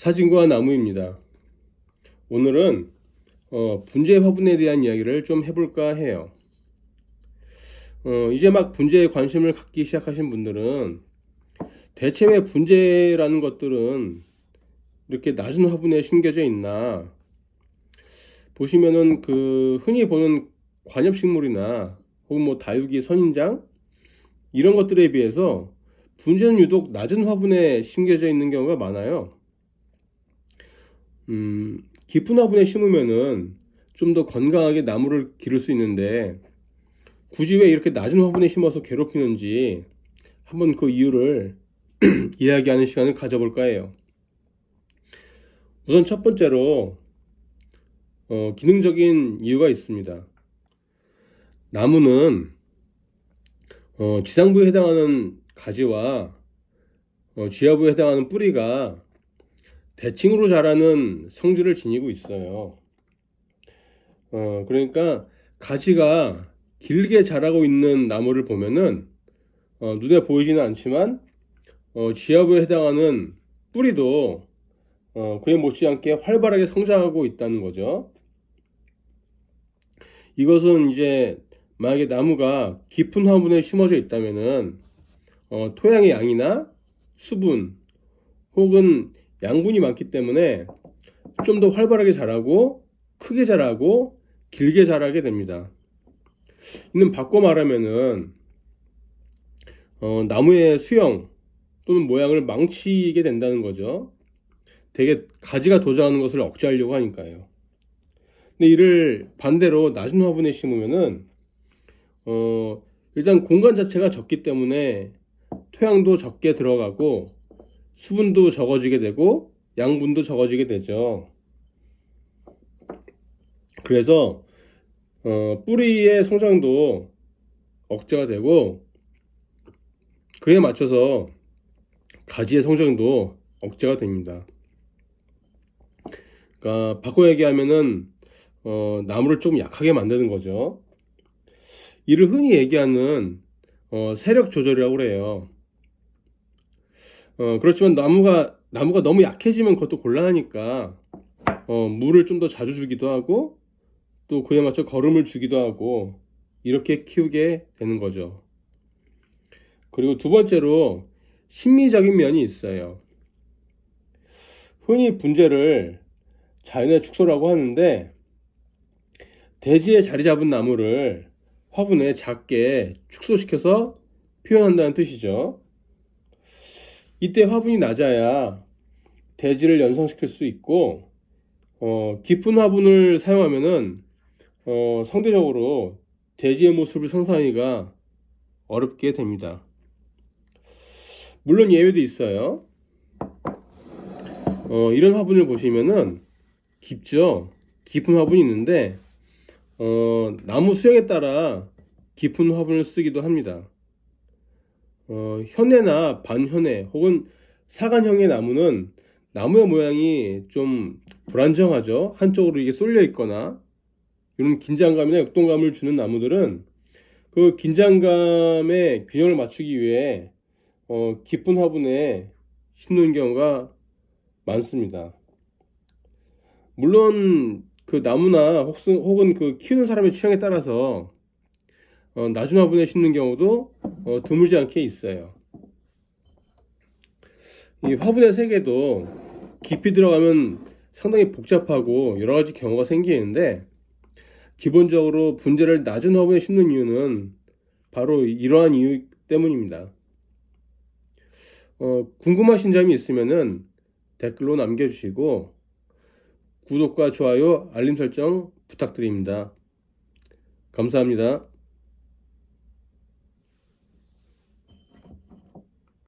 사진과 나무입니다. 오늘은 어, 분재 화분에 대한 이야기를 좀 해볼까 해요. 어, 이제 막 분재에 관심을 갖기 시작하신 분들은 대체 왜 분재라는 것들은 이렇게 낮은 화분에 심겨져 있나? 보시면은 그 흔히 보는 관엽식물이나 혹은 뭐 다육이 선인장 이런 것들에 비해서 분재는 유독 낮은 화분에 심겨져 있는 경우가 많아요. 음, 깊은 화분에 심으면은 좀 더 건강하게 나무를 기를 수 있는데 굳이 왜 이렇게 낮은 화분에 심어서 괴롭히는지 한번 그 이유를 이야기하는 시간을 가져볼까 해요. 우선 첫 번째로 어, 기능적인 이유가 있습니다. 나무는 어, 지상부에 해당하는 가지와 어, 지하부에 해당하는 뿌리가 대칭으로 자라는 성질을 지니고 있어요. 어, 그러니까 가지가 길게 자라고 있는 나무를 보면은 어, 눈에 보이지는 않지만 어, 지하부에 해당하는 뿌리도 어, 그에 못지않게 활발하게 성장하고 있다는 거죠. 이것은 이제 만약에 나무가 깊은 화분에 심어져 있다면은 어, 토양의 양이나 수분 혹은 양분이 많기 때문에 좀 더 활발하게 자라고 크게 자라고 길게 자라게 됩니다. 이는 바꿔 말하면은 어, 나무의 수영 또는 모양을 망치게 된다는 거죠. 되게 가지가 도장하는 것을 억제하려고 하니까요. 근데 이를 반대로 낮은 화분에 심으면은 어, 일단 공간 자체가 적기 때문에 토양도 적게 들어가고 수분도 적어지게 되고 양분도 적어지게 되죠. 그래서 어, 뿌리의 성장도 억제가 되고 그에 맞춰서 가지의 성장도 억제가 됩니다. 그러니까 바꿔 얘기하면은 어, 나무를 좀 약하게 만드는 거죠. 이를 흔히 얘기하는 어, 세력 조절이라고 그래요. 어, 그렇지만 나무가 나무가 너무 약해지면 그것도 곤란하니까 어, 물을 좀 더 자주 주기도 하고 또 그에 맞춰 거름을 주기도 하고 이렇게 키우게 되는 거죠. 그리고 두 번째로 심미적인 면이 있어요. 흔히 분재를 자연의 축소라고 하는데 대지에 자리 잡은 나무를 화분에 작게 축소시켜서 표현한다는 뜻이죠. 이때 화분이 낮아야 대지를 연성시킬 수 있고 어, 깊은 화분을 사용하면은 어, 상대적으로 대지의 모습을 상상하기가 어렵게 됩니다. 물론 예외도 있어요. 어, 이런 화분을 보시면은 깊죠. 깊은 화분이 있는데 어, 나무 수영에 따라 깊은 화분을 쓰기도 합니다. 어, 현해나 반현해 혹은 사간형의 나무는 나무의 모양이 좀 불안정하죠. 한쪽으로 이게 쏠려 있거나 이런 긴장감이나 역동감을 주는 나무들은 그 긴장감의 균형을 맞추기 위해 어, 깊은 화분에 심는 경우가 많습니다. 물론 그 나무나 혹은, 혹은 그 키우는 사람의 취향에 따라서 어, 낮은 화분에 심는 경우도 어, 드물지 않게 있어요. 이 화분의 세계도 깊이 들어가면 상당히 복잡하고 여러 가지 경우가 생기는데 기본적으로 분재를 낮은 화분에 심는 이유는 바로 이러한 이유 때문입니다. 어, 궁금하신 점이 있으면은 댓글로 남겨주시고 구독과 좋아요, 알림 설정 부탁드립니다. 감사합니다.